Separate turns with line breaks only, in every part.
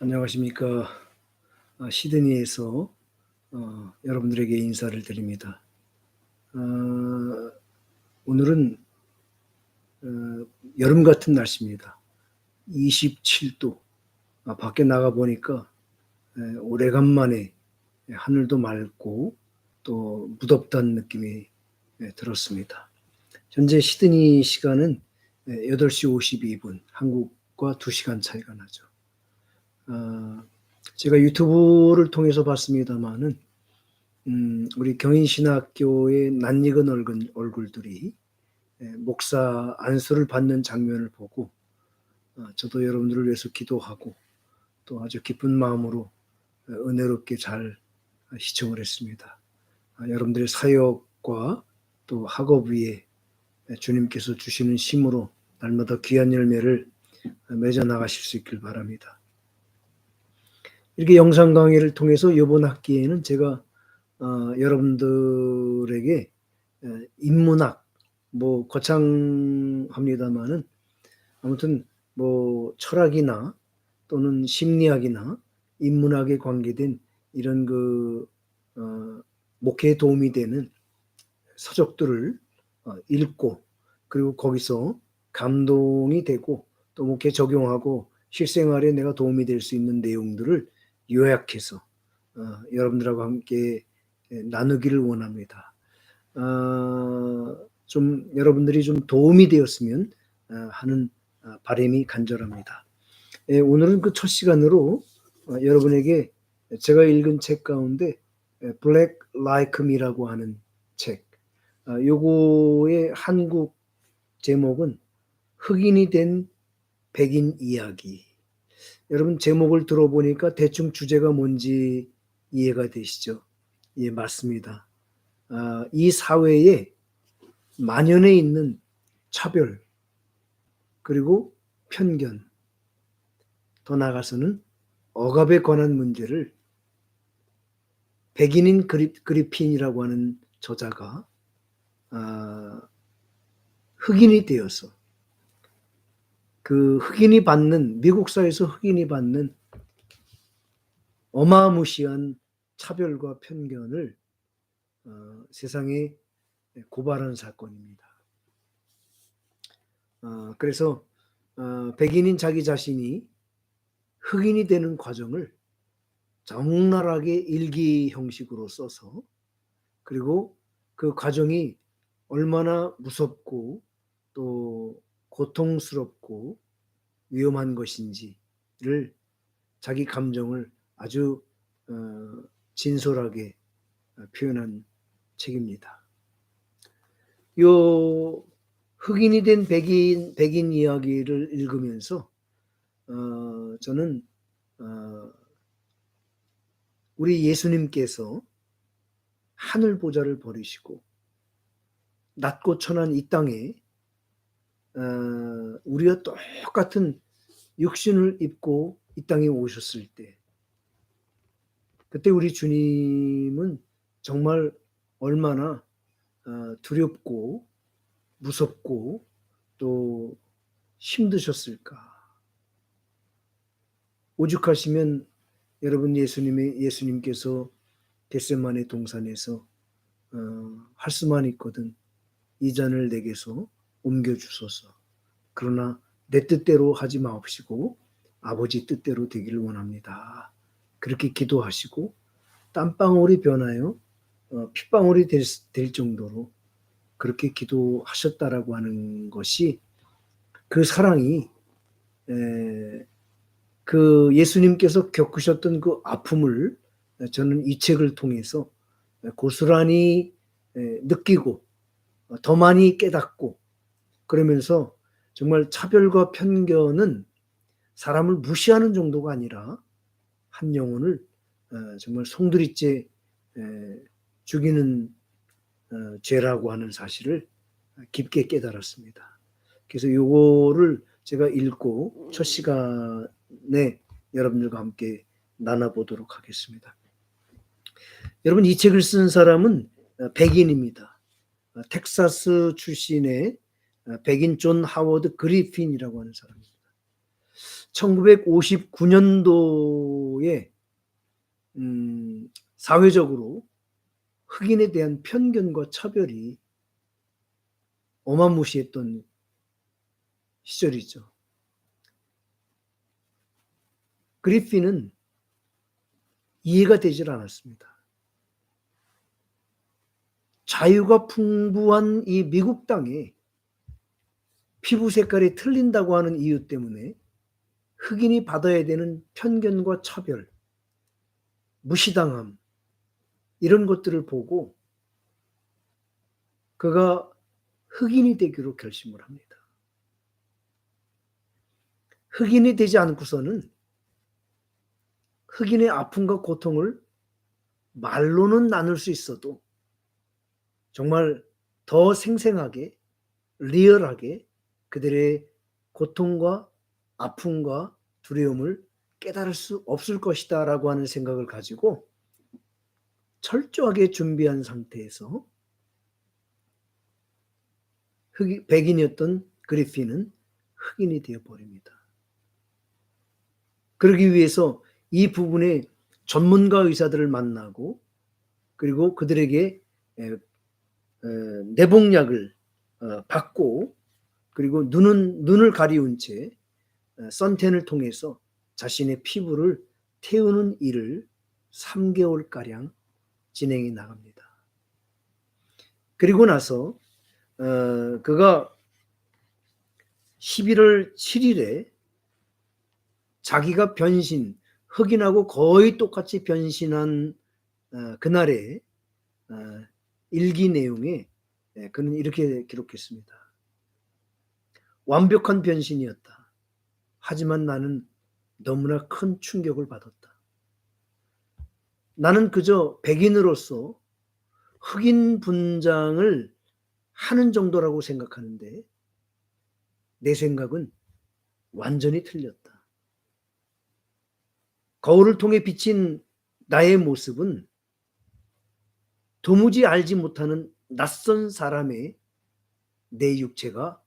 안녕하십니까. 아, 시드니에서 어, 여러분들에게 인사를 드립니다. 어, 오늘은 어, 여름 같은 날씨입니다. 27도. 아, 밖에 나가 보니까 에, 오래간만에 하늘도 맑고 또 무덥다는 느낌이 에, 들었습니다. 현재 시드니 시간은 에, 8시 52분, 한국과 2시간 차이가 나죠. 어, 제가 유튜브를 통해서 봤습니다만은 음, 우리 경인신학교의 낯익은 얼굴, 얼굴들이 예, 목사 안수를 받는 장면을 보고 어, 저도 여러분들을 위해서 기도하고 또 아주 기쁜 마음으로 어, 은혜롭게 잘 시청을 했습니다. 아, 여러분들의 사역과 또 학업 위에 주님께서 주시는 힘으로 날마다 귀한 열매를 맺어 나가실 수 있길 바랍니다. 이렇게 영상 강의를 통해서 이번 학기에는 제가 어, 여러분들에게 에, 인문학 뭐 거창합니다만은 아무튼 뭐 철학이나 또는 심리학이나 인문학에 관계된 이런 그 어, 목회에 도움이 되는 서적들을 어, 읽고 그리고 거기서 감동이 되고 또 목회 적용하고 실생활에 내가 도움이 될 수 있는 내용들을 요약해서 어, 여러분들하고 함께 나누기를 원합니다. 어, 좀 여러분들이 좀 도움이 되었으면 어, 하는 어, 바람이 간절합니다. 예, 오늘은 그 첫 시간으로 어, 여러분에게 제가 읽은 책 가운데 블랙 라이크 미라고 하는 책. 어, 요거의 한국 제목은 흑인이 된 백인 이야기. 여러분 제목을 들어보니까 대충 주제가 뭔지 이해가 되시죠? 예, 맞습니다. 아, 이 사회에 만연해 있는 차별, 그리고 편견, 더 나아가서는 억압에 관한 문제를 백인인 그리, 그리핀이라고 하는 저자가 아, 흑인이 되어서 그 흑인이 받는 미국사에서 흑인이 받는 어마무시한 차별과 편견을 어, 세상에 고발한 사건입니다. 어, 그래서 어, 백인인 자기 자신이 흑인이 되는 과정을 적나라하게 일기 형식으로 써서 그리고 그 과정이 얼마나 무섭고 또 고통스럽고 위험한 것인지를 자기 감정을 아주 어, 진솔하게 어, 표현한 책입니다. 요 흑인이 된 백인 백인 이야기를 읽으면서 어, 저는 어, 우리 예수님께서 하늘 보좌를 버리시고 낮고 천한 이 땅에 어, 우리가 똑같은 육신을 입고 이 땅에 오셨을 때 그때 우리 주님은 정말 얼마나 어, 두렵고 무섭고 또 힘드셨을까. 오죽하시면 여러분 예수님의 예수님께서 겟세만의 동산에서 어, 할 수만 있거든 이 잔을 내게서 옮겨 주소서. 그러나 내 뜻대로 하지 마옵시고 아버지 뜻대로 되기를 원합니다. 그렇게 기도하시고 땀방울이 변하여 어, 핏방울이 될, 될 정도로 그렇게 기도하셨다라고 하는 것이 그 사랑이 에, 그 예수님께서 겪으셨던 그 아픔을 저는 이 책을 통해서 고스란히 느끼고 더 많이 깨닫고 그러면서 정말 차별과 편견은 사람을 무시하는 정도가 아니라 한 영혼을 어, 정말 송두리째 죽이는 어, 죄라고 하는 사실을 깊게 깨달았습니다. 그래서 요거를 제가 읽고 첫 시간에 여러분들과 함께 나눠보도록 하겠습니다. 여러분 이 책을 쓴 사람은 어, 백인입니다. 텍사스 출신의 어, 백인 존 하워드 그리핀이라고 하는 사람입니다. 1959년도에 음, 사회적으로 흑인에 대한 편견과 차별이 어마무시했던 시절이죠. 그리피는 이해가 되질 않았습니다. 자유가 풍부한 이 미국 땅에 피부 색깔이 틀린다고 하는 이유 때문에 흑인이 받아야 되는 편견과 차별, 무시당함, 이런 것들을 보고 그가 흑인이 되기로 결심을 합니다. 흑인이 되지 않고서는 흑인의 아픔과 고통을 말로는 나눌 수 있어도 정말 더 생생하게, 리얼하게 그들의 고통과 아픔과 두려움을 깨달을 수 없을 것이다 라고 하는 생각을 가지고 철저하게 준비한 상태에서 흑인, 백인이었던 그리피는 흑인이 되어 버립니다. 그러기 위해서 이 부분에 전문가 의사들을 만나고 그리고 그들에게 내복약을 어, 받고 그리고 눈은 눈을 가리운 채 어, 선텐을 통해서 자신의 피부를 태우는 일을 3개월 가량 진행이 나갑니다. 그리고 나서 어, 그가 11월 7일에 자기가 변신, 흑인하고 거의 똑같이 변신한 어, 그날의 어, 일기 내용에 예, 그는 이렇게 기록했습니다. 완벽한 변신이었다. 하지만 나는 너무나 큰 충격을 받았다. 나는 그저 백인으로서 흑인 분장을 하는 정도라고 생각하는데 내 생각은 완전히 틀렸다. 거울을 통해 비친 나의 모습은 도무지 알지 못하는 낯선 사람의 내 육체가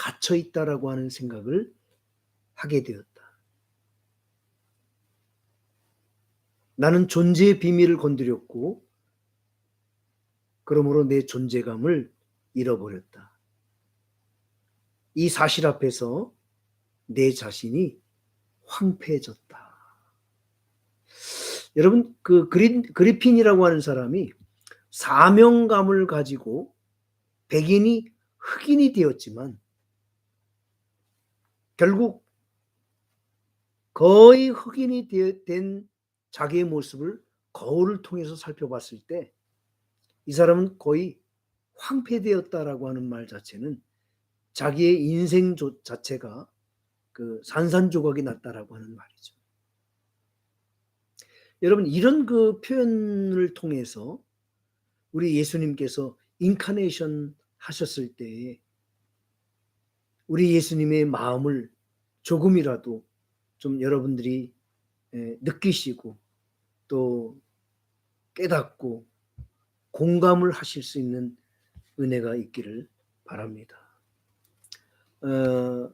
갇혀 있다라고 하는 생각을 하게 되었다. 나는 존재의 비밀을 건드렸고 그러므로 내 존재감을 잃어버렸다. 이 사실 앞에서 내 자신이 황폐해졌다. 여러분 그 그린, 그리핀이라고 하는 사람이 사명감을 가지고 백인이 흑인이 되었지만 결국 거의 흑인이 된 자기의 모습을 거울을 통해서 살펴봤을 때 이 사람은 거의 황폐되었다라고 하는 말 자체는 자기의 인생 자체가 그 산산조각이 났다라고 하는 말이죠. 여러분 이런 그 표현을 통해서 우리 예수님께서 인카네이션 하셨을 때 우리 예수님의 마음을 조금이라도 좀 여러분들이 느끼시고 또 깨닫고 공감을 하실 수 있는 은혜가 있기를 바랍니다. 어,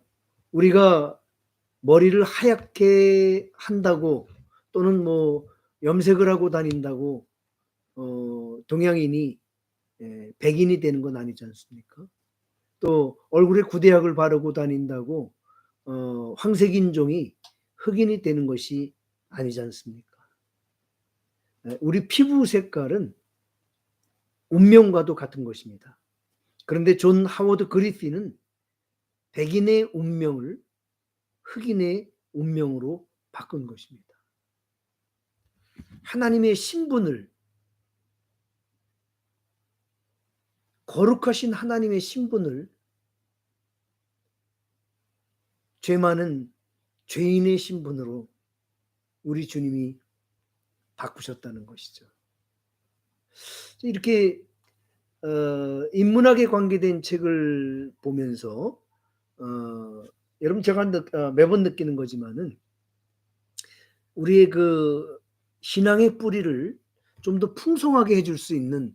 우리가 머리를 하얗게 한다고 또는 뭐 염색을 하고 다닌다고 어, 동양인이 에, 백인이 되는 건 아니지 않습니까? 또 얼굴에 구대약을 바르고 다닌다고 어, 황색인종이 흑인이 되는 것이 아니지 않습니까? 우리 피부 색깔은 운명과도 같은 것입니다. 그런데 존 하워드 그리피는 백인의 운명을 흑인의 운명으로 바꾼 것입니다. 하나님의 신분을 거룩하신 하나님의 신분을 죄 많은 죄인의 신분으로 우리 주님이 바꾸셨다는 것이죠. 이렇게 어, 인문학에 관계된 책을 보면서 어, 여러분 제가 느, 어, 매번 느끼는 거지만은 우리의 그 신앙의 뿌리를 좀 더 풍성하게 해줄 수 있는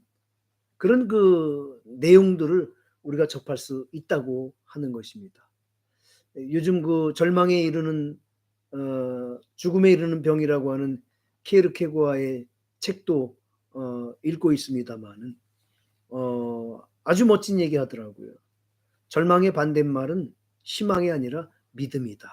그런 그 내용들을 우리가 접할 수 있다고 하는 것입니다. 요즘 그 절망에 이르는 어, 죽음에 이르는 병이라고 하는 키에르케고아의 책도 어, 읽고 있습니다만은 어, 아주 멋진 얘기 하더라고요. 절망의 반대말은 희망이 아니라 믿음이다.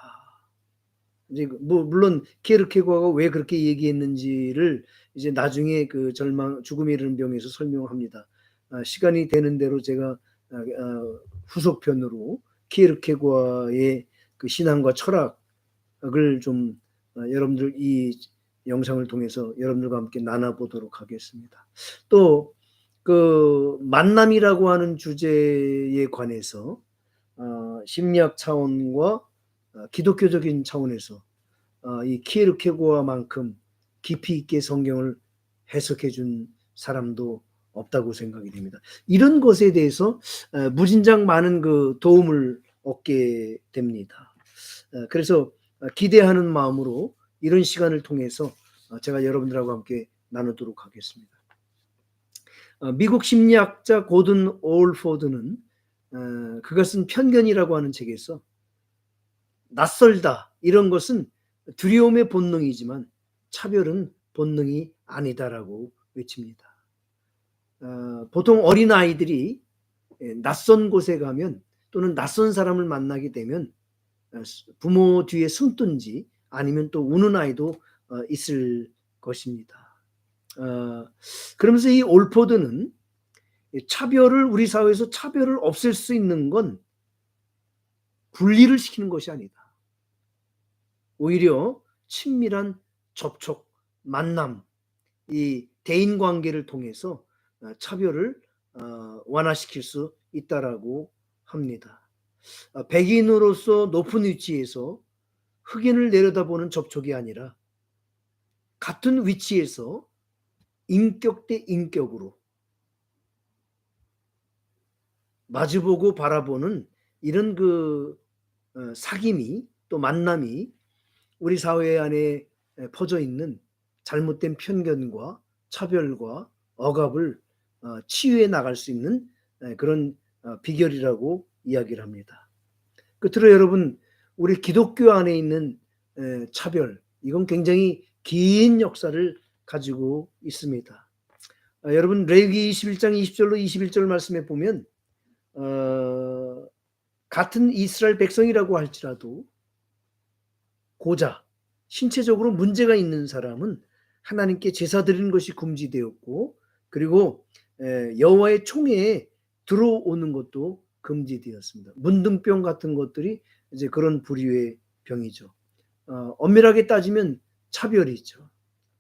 이제 그뭐 물론 키에르케고아가 왜 그렇게 얘기했는지를 이제 나중에 그 절망 죽음에 이르는 병에서 설명합니다. 아, 시간이 되는 대로 제가 아, 아, 후속편으로 키에르케고아의 그 신앙과 철학을 좀 아, 여러분들 이 영상을 통해서 여러분들과 함께 나눠보도록 하겠습니다. 또 그 만남이라고 하는 주제에 관해서 어, 심리학 차원과 어, 기독교적인 차원에서 어, 이 키에르케고아만큼 깊이 있게 성경을 해석해 준 사람도 없다고 생각이 됩니다. 이런 것에 대해서 어, 무진장 많은 그 도움을 얻게 됩니다. 어, 그래서 어, 기대하는 마음으로 이런 시간을 통해서 어, 제가 여러분들하고 함께 나누도록 하겠습니다. 어, 미국 심리학자 고든 올포드는 어, 그것은 편견이라고 하는 책에서 낯설다 이런 것은 두려움의 본능이지만 차별은 본능이 아니다라고 외칩니다. 어, 보통 어린 아이들이 예, 낯선 곳에 가면 또는 낯선 사람을 만나게 되면 어, 부모 뒤에 숨든지 아니면 또 우는 아이도 어, 있을 것입니다. 어, 그러면서 이 올포드는 이 차별을 우리 사회에서 차별을 없앨 수 있는 건 분리를 시키는 것이 아니다. 오히려 친밀한 접촉, 만남, 이 대인 관계를 통해서 어, 차별을 어, 완화시킬 수 있다라고 합니다. 어, 백인으로서 높은 위치에서 흑인을 내려다보는 접촉이 아니라 같은 위치에서 인격 대 인격으로 마주보고 바라보는 이런 그 어, 사귐이 또 만남이 우리 사회 안에 퍼져 있는 잘못된 편견과 차별과 억압을 어, 치유해 나갈 수 있는 에, 그런 어, 비결이라고 이야기를 합니다. 끝으로 여러분 우리 기독교 안에 있는 에, 차별 이건 굉장히 긴 역사를 가지고 있습니다. 아, 여러분 레위기 21장 20절로 21절 말씀에 보면 어, 같은 이스라엘 백성이라고 할지라도 고자 신체적으로 문제가 있는 사람은 하나님께 제사 드리는 것이 금지되었고 그리고 에, 여호와의 총회에 들어오는 것도 금지되었습니다. 문둥병 같은 것들이 이제 그런 부류의 병이죠. 어, 엄밀하게 따지면 차별이죠.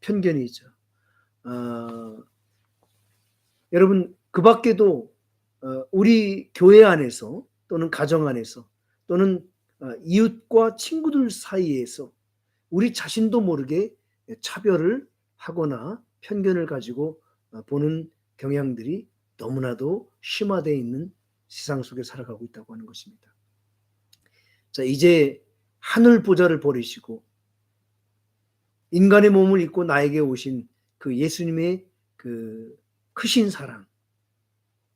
편견이죠. 어, 여러분 그 밖에도 어, 우리 교회 안에서 또는 가정 안에서 또는 어, 이웃과 친구들 사이에서 우리 자신도 모르게 차별을 하거나 편견을 가지고 어, 보는 경향들이 너무나도 심화되어 있는 세상 속에 살아가고 있다고 하는 것입니다. 자, 이제 하늘 보좌를 버리시고 인간의 몸을 입고 나에게 오신 그 예수님의 그 크신 사랑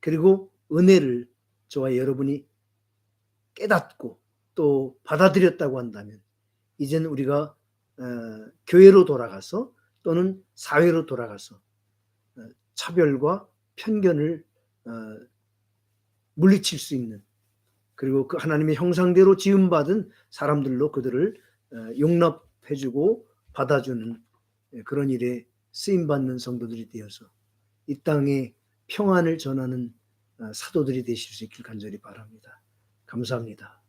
그리고 은혜를 저와 여러분이 깨닫고 또 받아들였다고 한다면 이제는 우리가 어, 교회로 돌아가서 또는 사회로 돌아가서 어, 차별과 편견을 어, 물리칠 수 있는 그리고 그 하나님의 형상대로 지음받은 사람들로 그들을 어, 용납해주고 받아주는 예, 그런 일에 쓰임 받는 성도들이 되어서 이 땅에 평안을 전하는 어, 사도들이 되실 수 있길 간절히 바랍니다. 감사합니다.